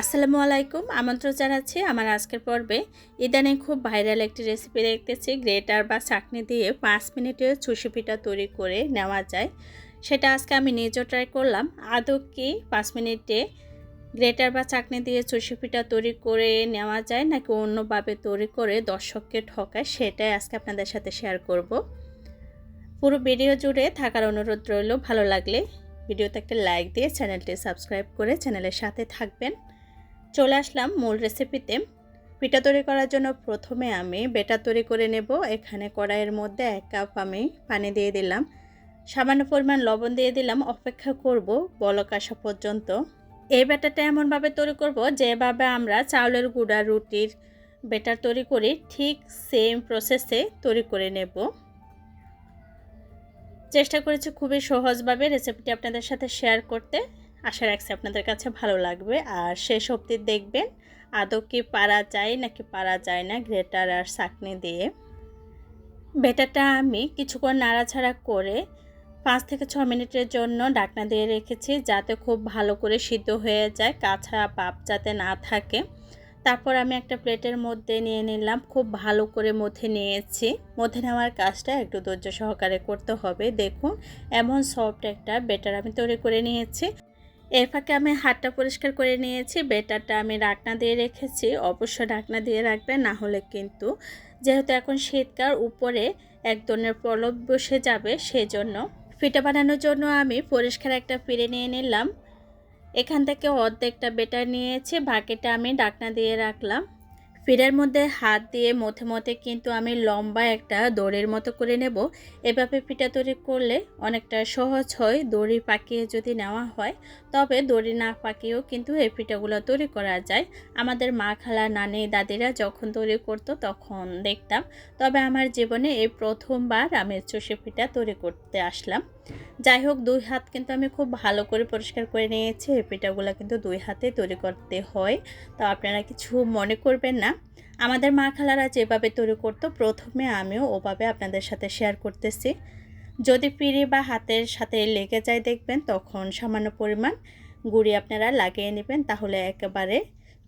আসসালামু আলাইকুম, আমন্ত্রণ জানাচ্ছি আমার আজকের পর্বে। ইদানিং খুব ভাইরাল একটি রেসিপি দেখতেছি, গ্রেটার বা চাকনি দিয়ে পাঁচ মিনিটে চুষি পিঠা তৈরি করে নেওয়া যায়। সেটা আজকে আমি নিজেও ট্রাই করলাম। আদৌ কি পাঁচ মিনিটে গ্রেটার বা চাকনি দিয়ে চুষি পিঠা তৈরি করে নেওয়া যায় নাকি অন্যভাবে তৈরি করে দর্শককে ঠকায়, সেটাই আজকে আপনাদের সাথে শেয়ার করব। পুরো ভিডিও জুড়ে থাকার অনুরোধ রইল, ভালো লাগলে ভিডিওতে একটা লাইক দিয়ে চ্যানেলটি সাবস্ক্রাইব করে চ্যানেলের সাথে থাকবেন। চলে আসলাম মূল রেসিপিতে পিঠা তৈরি করার জন্য প্রথমে আমি বেটা তৈরি করে নেব। এখানে কড়াইয়ের মধ্যে এক কাপ আমি পানি দিয়ে দিলাম। সামান্য পরিমাণ লবণ দিয়ে দিলাম। অপেক্ষা করব বলক আসা পর্যন্ত। এই ব্যাটারটা এমনভাবে তৈরি করব যেভাবে আমরা চাউলের গুঁড়া, রুটির বেটার তৈরি করি ঠিক সেম প্রসেসে তৈরি করে নেব। চেষ্টা করেছি খুবই সহজভাবে রেসিপিটি আপনাদের সাথে শেয়ার করতে। আশা রাখছি আপনাদের কাছে ভালো লাগবে। আর শেষ অবধি দেখবেন, আদৌ কি পারা যায় নাকি পারা যায় না গ্রেটার আর চাকনি দিয়ে। বেটারটা আমি কিছুক্ষণ নাড়াছাড়া করে পাঁচ থেকে ছ মিনিটের জন্য ডাকনা দিয়ে রেখেছি যাতে খুব ভালো করে সিদ্ধ হয়ে যায়, কাঁচা পাপ যাতে না থাকে। তারপর আমি একটা প্লেটের মধ্যে নিয়ে নিলাম, খুব ভালো করে মধ্যে নিয়েছি। মধ্যে নেওয়ার কাজটা একটু ধৈর্য সহকারে করতে হবে। দেখুন, এমন সফট একটা বেটার আমি তৈরি করে নিয়েছি। এর ফাঁকে আমি হাতটা পরিষ্কার করে নিয়েছি, বেটারটা আমি ডাকনা দিয়ে রেখেছি অবশ্য ডাকনা দিয়ে রাখবেন না হলে কিন্তু যেহেতু এখন শীতকাল, উপরে এক ধরনের প্রলব বসে যাবে, সেজন্য ফিটা বানানোর জন্য আমি পরিষ্কার একটা ফিরে নিয়ে নিলাম। এখান থেকে অর্ধেকটা বেটার নিয়েছি, বাকিটা আমি ডাকনা দিয়ে রাখলাম। ফিরের মধ্যে হাত দিয়ে মধ্যে মধ্যে কিন্তু আমি লম্বা একটা দড়ির মতো করে নেব। এভাবে পিঠা তৈরি করলে অনেকটা সহজ হয় দড়ি পাকিয়ে যদি নেওয়া হয়। তবে দড়ি না পাকিয়েও কিন্তু এই পিঠাগুলো তৈরি করা যায়। আমাদের মা খালা, নানি, দাদিরা যখন তৈরি করতো তখন দেখতাম। তবে আমার জীবনে এই প্রথমবার আমি চষে পিঠা তৈরি করতে আসলাম। যাই হোক, দুই হাত কিন্তু আমি খুব ভালো করে পরিষ্কার করে নিয়েছি। এই পিঠাগুলো কিন্তু দুই হাতে তৈরি করতে হয়। তো আপনারা কিছু মনে করবেন না। আমাদের মা খালারা যেভাবে তৈরি করতো, প্রথমে আমিও ওভাবে আপনাদের সাথে শেয়ার করতেছি। যদি পিড়ি বা হাতের সাথে লেগে যায় দেখবেন, তখন সামান্য পরিমাণ গুড়ি আপনারা লাগিয়ে নেবেন, তাহলে একেবারে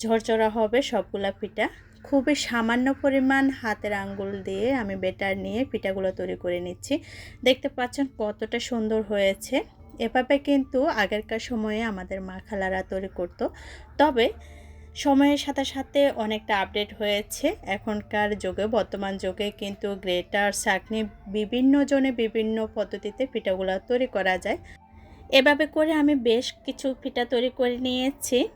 ঝরঝরা হবে সবগুলা পিঠা। খুবই সামান্য পরিমাণ হাতের আঙ্গুল দিয়ে আমি বেটার নিয়ে পিঠাগুলো তৈরি করে নিচ্ছি। দেখতে পাচ্ছেন কতটা সুন্দর হয়েছে। এভাবে কিন্তু আগেরকার সময়ে আমাদের মা খালারা তৈরি করতো। তবে সময়ের সাথে সাথে অনেকটা আপডেট হয়েছে। এখনকার যুগে, বর্তমান যুগে কিন্তু গ্রেটার, চাকনি বিভিন্ন জনে বিভিন্ন পদ্ধতিতে পিঠাগুলো তৈরি করা যায়। এভাবে করে আমি বেশ কিছু পিঠা তৈরি করে নিয়েছি।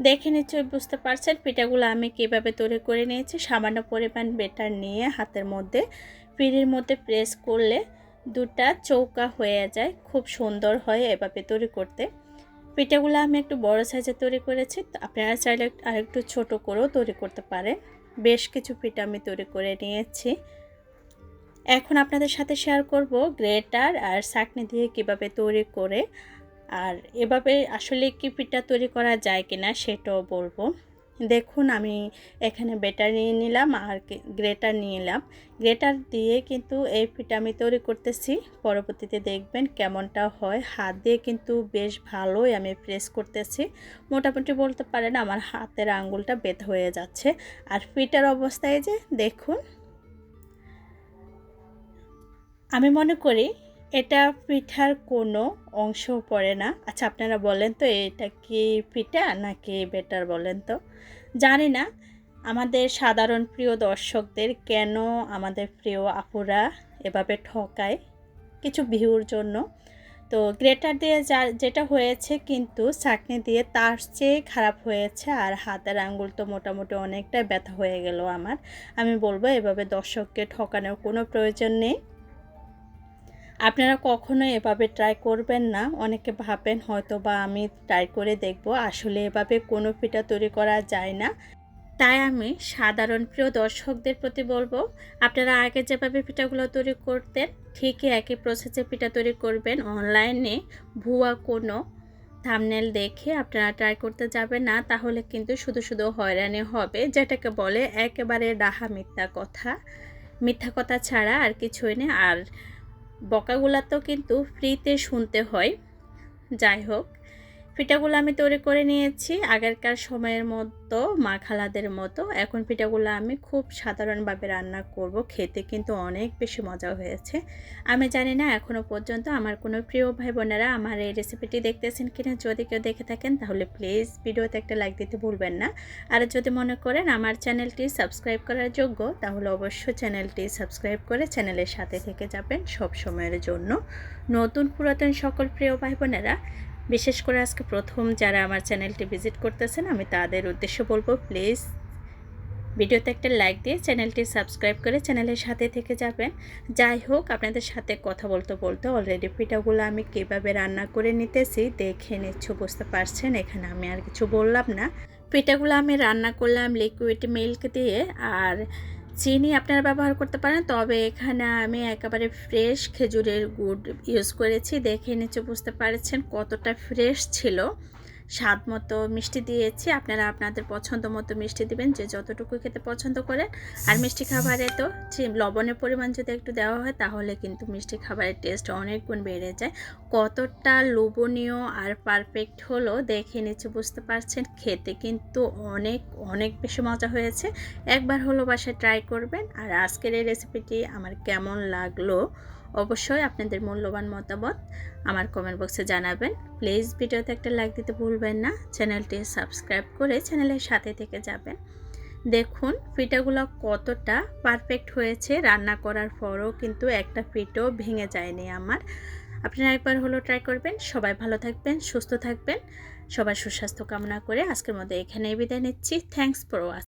দেখে নিশ্চয়ই বুঝতে পারছেন পিঠাগুলো আমি কীভাবে তৈরি করে নিয়েছি। সামান্য পরিমাণ বেটার নিয়ে হাতের মধ্যে, পিড়ির মধ্যে প্রেস করলে দুটা চৌকা হয়ে যায়। খুব সুন্দর হয় এভাবে তৈরি করতে। পিঠাগুলো আমি একটু বড় সাইজে তৈরি করেছি। আপনারা চাইলে আরেকটু ছোট করেও তৈরি করতে পারে। বেশ কিছু পিঠা আমি তৈরি করে নিয়েছি। এখন আপনাদের সাথে শেয়ার করব গ্রেটার আর চাকনি দিয়ে কীভাবে তৈরি করে। আর এভাবে আসলে কি পিঠা তৈরি করা যায় কিনা সেটাও বলব। দেখুন, আমি এখানে বেটার নিয়ে নিলাম আর গ্রেটার নিয়ে নিলাম গ্রেটার দিয়ে কিন্তু এই পিঠা আমি তৈরি করতেছি। পরবর্তীতে দেখবেন কেমনটা হয়। হাত দিয়ে কিন্তু বেশ ভালোই আমি প্রেস করতেছি। মোটামুটি বলতে পারেন আমার হাতের আঙ্গুলটা বেত হয়ে যাচ্ছে। আর পিঠার অবস্থায় যে, দেখুন। আমি মনে করি এটা পিঠার কোনো অংশ পড়ে না। আচ্ছা আপনারা বলেন তো, এটা কি পিঠা নাকি বেটার বলেন তো? জানি না। আমাদের সাধারণ প্রিয় দর্শকদের কেন আমাদের প্রিয় আপুরা এভাবে ঠকায়? কিছু ভিউর জন্য। তো গ্রেটার দিয়ে যা, যেটা হয়েছে কিন্তু চাকনি দিয়ে তার চেয়ে খারাপ হয়েছে আর হাতের আঙ্গুল তো মোটামুটি অনেকটাই ব্যথা হয়ে গেল আমার। আমি বলব এভাবে দর্শককে ঠকানোর কোনো প্রয়োজন নেই। আপনারা কখনো এভাবে ট্রাই করবেন না। অনেকে ভাবেন হয়তো বা আমি ট্রাই করে দেখব। আসলে এভাবে কোনো পিঠা তৈরি করা যায় না। তাই আমি সাধারণ প্রিয় দর্শকদের প্রতি বলব, আপনারা আগে যেভাবে পিঠাগুলো তৈরি করতেন, ঠিকই একই প্রসেসে পিঠা তৈরি করবেন। অনলাইনে ভুয়া কোনো থামনেল দেখে আপনারা ট্রাই করতে যাবেন না। তাহলে কিন্তু শুধু শুধু হয়রানি হবে, যেটাকে বলে একেবারে ডাহা মিথ্যা কথা। মিথ্যা কথা ছাড়া আর কিছুই নেই। আর বকাগুলা তো কিন্তু ফ্রিতে শুনতে হয়। যাই হোক পিঠাগুলো আমি তৈরি করে নিয়েছি আগেরকার সময়ের মতো, মা খালাদের মতো। এখন পিঠাগুলো আমি খুব সাধারণভাবে রান্না করব, খেতে কিন্তু অনেক বেশি মজা হয়েছে। আমি জানি না এখনও পর্যন্ত আমার কোনো প্রিয় ভাই বোনেরা আমার এই রেসিপিটি দেখতেছেন কিনা। যদি কেউ দেখে থাকেন তাহলে প্লিজ ভিডিওতে একটা লাইক দিতে ভুলবেন না। আর যদি মনে করেন আমার চ্যানেলটি সাবস্ক্রাইব করার যোগ্য, তাহলে অবশ্যই চ্যানেলটি সাবস্ক্রাইব করে চ্যানেলের সাথে থেকে যাবেন সব সময়ের জন্য। নতুন পুরাতন সকল প্রিয় ভাই বোনেরা বিশেষ করে আজকে প্রথম যারা আমার চ্যানেলটি ভিজিট করতেছেন, আমি তাদের উদ্দেশ্য বলব, প্লিজ ভিডিওতে একটা লাইক দিয়ে চ্যানেলটি সাবস্ক্রাইব করে চ্যানেলের সাথে থেকে যাবেন। যাই হোক, আপনাদের সাথে কথা বলতে বলতে অলরেডি পিঠাগুলো আমি কীভাবে রান্না করে নিতেছি দেখে নিচ্ছ, বুঝতে পারছেন? এখানে আমি আর কিছু বললাম না। পিঠাগুলো আমি রান্না করলাম লিকুইড মিল্ক দিয়ে, আর চিনি আপনারা ব্যবহার করতে পারেন, তবে এখানে আমি একেবারে ফ্রেশ খেজুরের গুড় ইউজ করেছি। দেখে নিচে বুঝতে পারছেন কতটা ফ্রেশ ছিল। স্বাদ মতো মিষ্টি দিয়েছি। আপনারা আপনাদের পছন্দ মতো মিষ্টি দিবেন, যে যতটুকু খেতে পছন্দ করেন। আর মিষ্টি খাবারে তো লবণের পরিমাণ যদি একটু দেওয়া হয়, তাহলে কিন্তু মিষ্টি খাবারের টেস্ট অনেক গুণ বেড়ে যায়। কতটা লোভনীয় আর পারফেক্ট হলো দেখে নিচে বুঝতে পারছেন? খেতে কিন্তু অনেক অনেক বেশি মজা হয়েছে। একবার হলো বাসায় ট্রাই করবেন। আর আজকের এই রেসিপিটি আমার কেমন লাগল অবশ্যই আপনাদের মূল্যবান মতামত আমার কমেন্ট বক্সে জানাবেন। প্লিজ ভিডিওতে একটা লাইক দিতে ভুলবেন না। চ্যানেলটি সাবস্ক্রাইব করে চ্যানেলের সাথে থেকে যাবেন। দেখুন, পিঠাগুলো কতটা পারফেক্ট হয়েছে। রান্না করার পরও কিন্তু একটা পিঠও ভেঙে যায়নি আমার। আপনারা একবার হলো ট্রাই করবেন। সবাই ভালো থাকবেন, সুস্থ থাকবেন। সবার সুস্বাস্থ্য কামনা করে আজকের মধ্যে এখানেই বিদায় নিচ্ছি। Thanks for watch